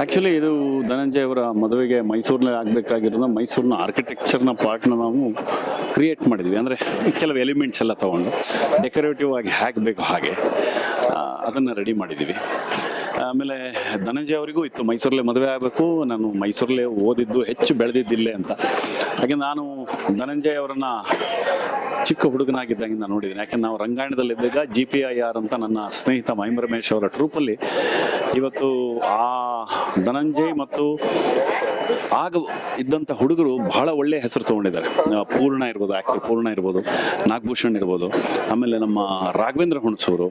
Actually ಇದು ಧನಂಜಯ ಅವರ ಮದುವೆಗೆ ಮೈಸೂರಿನಲ್ಲಿ ಆಗಬೇಕಾಗಿರೋದು ಮೈಸೂರಿನ ಆರ್ಕಿಟೆಕ್ಚರ್ನ ಪಾರ್ಟ್ನ ನಾವು ಕ್ರಿಯೇಟ್ ಮಾಡಿದ್ವಿ. ಅಂದರೆ ಕೆಲವು ಎಲಿಮೆಂಟ್ಸ್ ಎಲ್ಲ ತೊಗೊಂಡು ಡೆಕೋರೇಟಿವ್ ಆಗಿ ಹಾಕಬೇಕು ಹಾಗೆ ಅದನ್ನು ರೆಡಿ ಮಾಡಿದ್ದೀವಿ. ಆಮೇಲೆ ಧನಂಜಯ ಅವರಿಗೂ ಇತ್ತು ಮೈಸೂರಲ್ಲೇ ಮದುವೆ ಆಗಬೇಕು, ನಾನು ಮೈಸೂರಲ್ಲೇ ಓದಿದ್ದು, ಹೆಚ್ಚು ಬೆಳೆದಿದ್ದಿಲ್ಲೇ ಅಂತ. ಹಾಗೆ ನಾನು ಧನಂಜಯ ಅವರನ್ನು ಚಿಕ್ಕ ಹುಡುಗನಾಗಿದ್ದಾಗಿಂದ ನೋಡಿದ್ದೀನಿ. ಯಾಕೆಂದ್ರೆ ನಾವು ರಂಗಾಯಣದಲ್ಲಿದ್ದಾಗ ಜಿ ಪಿ ಐ ಆರ್ ಅಂತ ನನ್ನ ಸ್ನೇಹಿತ ಮಹಿಮ್ ರಮೇಶ್ ಅವರ ಟ್ರೂಪಲ್ಲಿ ಇವತ್ತು ಆ ಧನಂಜಯ್ ಮತ್ತು ಆಗ ಇದ್ದಂಥ ಹುಡುಗರು ಬಹಳ ಒಳ್ಳೆ ಹೆಸರು ತಗೊಂಡಿದ್ದಾರೆ. ಪೂರ್ಣ ಇರ್ಬೋದು ಆ್ಯಕ್ಟರ್ ಪೂರ್ಣ ಇರ್ಬೋದು, ನಾಗಭೂಷಣ್ ಇರ್ಬೋದು, ಆಮೇಲೆ ನಮ್ಮ ರಾಘವೇಂದ್ರ ಹುಣಸೂರು,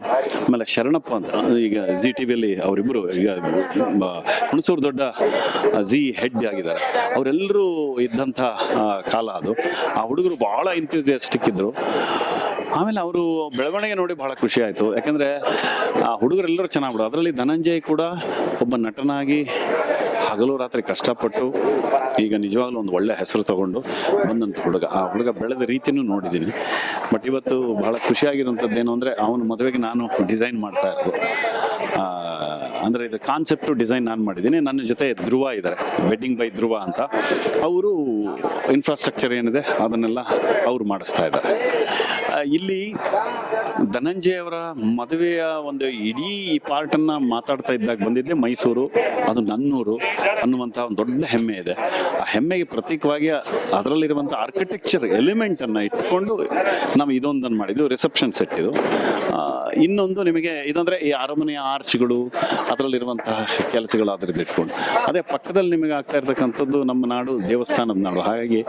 ಆಮೇಲೆ ಶರಣಪ್ಪ ಅಂತ, ಈಗ ಜಿ ಟಿ ವಿಯಲ್ಲಿ ಅವರಿಬ್ಬರು ಈಗ ಹುಣಸೂರು ದೊಡ್ಡ ಜಿ ಹೆಡ್ ಆಗಿದ್ದಾರೆ. ಅವರೆಲ್ಲರೂ ಇದ್ದಂಥ ಕಾಲ ಅದು. ಆ ಹುಡುಗರು ಭಾಳ ಇಂಥ್ಯೂಸಿಯಾಸ್ಟಿಕ್ ಇದ್ದರು ಆಮೇಲೆ ಅವರು ಬೆಳವಣಿಗೆ ನೋಡಿ ಭಾಳ ಖುಷಿ ಆಯಿತು. ಯಾಕಂದರೆ, ಆ ಹುಡುಗರೆಲ್ಲರೂ ಚೆನ್ನಾಗ್ಬಿಡು ಅದರಲ್ಲಿ ಧನಂಜಯ್ ಕೂಡ ಒಬ್ಬ ನಟನಾಗಿ ಹಗಲು ರಾತ್ರಿ ಕಷ್ಟಪಟ್ಟು ಈಗ ನಿಜವಾಗ್ಲೂ ಒಂದು ಒಳ್ಳೆ ಹೆಸರು ತಗೊಂಡು ಬಂದಂಥ ಹುಡುಗ. ಆ ಹುಡುಗ ಬೆಳೆದ ರೀತಿನೂ ನೋಡಿದ್ದೀನಿ. ಬಟ್ ಇವತ್ತು ಭಾಳ ಖುಷಿಯಾಗಿರುವಂಥದ್ದು ಏನು ಅಂದರೆ, ಅವನ ಮದುವೆಗೆ ನಾನು ಡಿಸೈನ್ ಮಾಡ್ತಾ ಇರೋದು. ಅಂದರೆ ಇದು ಕಾನ್ಸೆಪ್ಟು ಡಿಸೈನ್ ನಾನು ಮಾಡಿದ್ದೀನಿ. ನನ್ನ ಜೊತೆ ಧ್ರುವ ಇದ್ದಾರೆ ವೆಡ್ಡಿಂಗ್ ಬೈ ಧ್ರುವ ಅಂತ. ಅವರು ಇನ್ಫ್ರಾಸ್ಟ್ರಕ್ಚರ್ ಏನಿದೆ ಅದನ್ನೆಲ್ಲ ಅವರು ಮಾಡಿಸ್ತಾ ಇದ್ದಾರೆ. ಇಲ್ಲಿ ಧನಂಜಯ ಅವರ ಮದುವೆಯ ಒಂದು ಇಡೀ ಪಾರ್ಟನ್ನು ಮಾತಾಡ್ತಾ ಇದ್ದಾಗ ಬಂದಿದ್ದೆ ಮೈಸೂರು, ಅದು ನನ್ನೂರು ಅನ್ನುವಂಥ ಒಂದು ದೊಡ್ಡ ಹೆಮ್ಮೆ ಇದೆ. ಆ ಹೆಮ್ಮೆಗೆ ಪ್ರತೀಕವಾಗಿ ಅದರಲ್ಲಿರುವಂಥ ಆರ್ಕಿಟೆಕ್ಚರ್ ಎಲಿಮೆಂಟನ್ನು ಇಟ್ಕೊಂಡು ನಾವು ಇದೊಂದನ್ನು ಮಾಡಿದ್ದು ರಿಸೆಪ್ಷನ್ ಸೆಟ್ ಇದು. ಇನ್ನೊಂದು ನಿಮಗೆ ಇದಂದರೆ ಈ ಅರಮನೆಯ ಆರ್ಚ್ಗಳು ಅದರಲ್ಲಿರುವಂತಹ ಕೆಲಸಗಳು ಅದರದ್ದು ಇಟ್ಕೊಂಡು. ಅದೇ ಪಕ್ಕದಲ್ಲಿ ನಿಮಗೆ ಆಗ್ತಾ ಇರ್ತಕ್ಕಂಥದ್ದು ನಮ್ಮ ನಾಡು ದೇವಸ್ಥಾನದ ನಾಡು. ಹಾಗಾಗಿ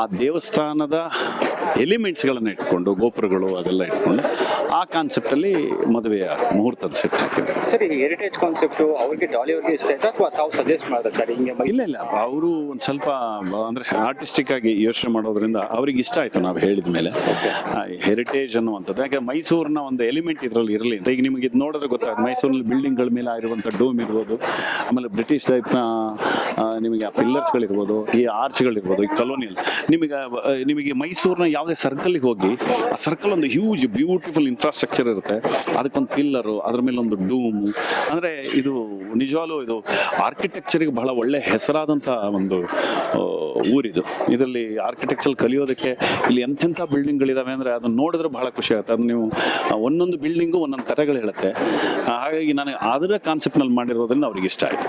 ಆ ದೇವಸ್ಥಾನದ ಎಲಿಮೆಂಟ್ಸ್ಗಳನ್ನು ಇಟ್ಕೊಂಡು ಗೋಪುರಗಳು ಅದೆಲ್ಲ ಇಟ್ಕೊಂಡು ಆ ಕಾನ್ಸೆಪ್ಟಲ್ಲಿ ಮದುವೆಯ ಮುಹೂರ್ತದ ಸೆಟ್ ಹಾಕಿದ್ದೆ ಸರ್ ಈ ಹೆರಿಟೇಜ್ ಕಾನ್ಸೆಪ್ಟ್ ಅವ್ರಿಗೆ ಡಾಲಿ ಅವ್ರಿಗೆ ಇಷ್ಟ ಆಯ್ತಾ ಅಥವಾ ತಾವು ಸಜೆಸ್ಟ್ ಮಾಡಿದ್ರೆ ಸರ್ ಹಿಂಗೆ ಇಲ್ಲ ಇಲ್ಲ. ಅವರು ಒಂದು ಸ್ವಲ್ಪ ಅಂದರೆ ಅಂದ್ರೆ ಆರ್ಟಿಸ್ಟಿಕ್ ಆಗಿ ಯೋಚನೆ ಮಾಡೋದ್ರಿಂದ ಅವ್ರಿಗೆ ಇಷ್ಟ ಆಯಿತು ನಾವು ಹೇಳಿದ ಮೇಲೆ. ಹೆರಿಟೇಜ್ ಅನ್ನುವಂಥದ್ದು. ಯಾಕೆ ಮೈಸೂರಿನ ಒಂದು ಎಲಿಮೆಂಟ್ ಇದರಲ್ಲಿ ಇರಲಿ ಅಂತ. ಈಗ ನಿಮಗೆ ಇದು ನೋಡಿದ್ರೆ ಗೊತ್ತಾಗುತ್ತೆ. ಮೈಸೂರಿನಲ್ಲಿ ಬಿಲ್ಡಿಂಗ್ಗಳ ಮೇಲೆ ಆಗಿರುವಂಥ ಡೋಮ್ ಇರ್ಬೋದು. ಆಮೇಲೆ ಬ್ರಿಟಿಷ್ ಟೈಪ್ನ ನಿಮಗೆ ಆ ಪಿಲ್ಲರ್ಸ್ಗಳಿರ್ಬೋದು, ಈ ಆರ್ಚ್ಗಳಿರ್ಬೋದು, ಈ ಕಲೋನಿಯಲ್ ನಿಮಗೆ ನಿಮಗೆ ಮೈಸೂರಿನ ಯಾವುದೇ ಸರ್ಕಲ್ಗೆ ಹೋಗಿ, ಆ ಸರ್ಕಲ್ ಒಂದು ಹ್ಯೂಜ್ ಬ್ಯೂಟಿಫುಲ್ ಇನ್ಫ್ರಾಸ್ಟ್ರಕ್ಚರ್ ಇರುತ್ತೆ. ಅದಕ್ಕೊಂದು ಪಿಲ್ಲರು, ಅದ್ರ ಮೇಲೆ ಒಂದು ಡೂಮು ಅಂದರೆ ಇದು ನಿಜವಾಗ್ಲೂ ಇದು ಆರ್ಕಿಟೆಕ್ಚರಿಗೆ ಬಹಳ ಒಳ್ಳೆ ಹೆಸರಾದಂಥ ಒಂದು ಊರಿದು. ಇದರಲ್ಲಿ ಆರ್ಕಿಟೆಕ್ಚರ್ ಕಲಿಯೋದಕ್ಕೆ ಇಲ್ಲಿ ಎಂಥೆಂಥ ಬಿಲ್ಡಿಂಗ್ಗಳಿದಾವೆ ಅಂದರೆ ಅದನ್ನ ನೋಡಿದ್ರೆ ಬಹಳ ಖುಷಿ ಆಗುತ್ತೆ. ಅದು ನೀವು ಒಂದೊಂದು ಬಿಲ್ಡಿಂಗು ಒಂದೊಂದು ಕಥೆಗಳು ಹೇಳುತ್ತೆ. ಹಾಗಾಗಿ ನಾನು ಅದರ ಕಾನ್ಸೆಪ್ಟ್ನಲ್ಲಿ ಮಾಡಿರೋದ್ರಿಂದ ಅವ್ರಿಗೆ ಇಷ್ಟ ಆಯಿತು.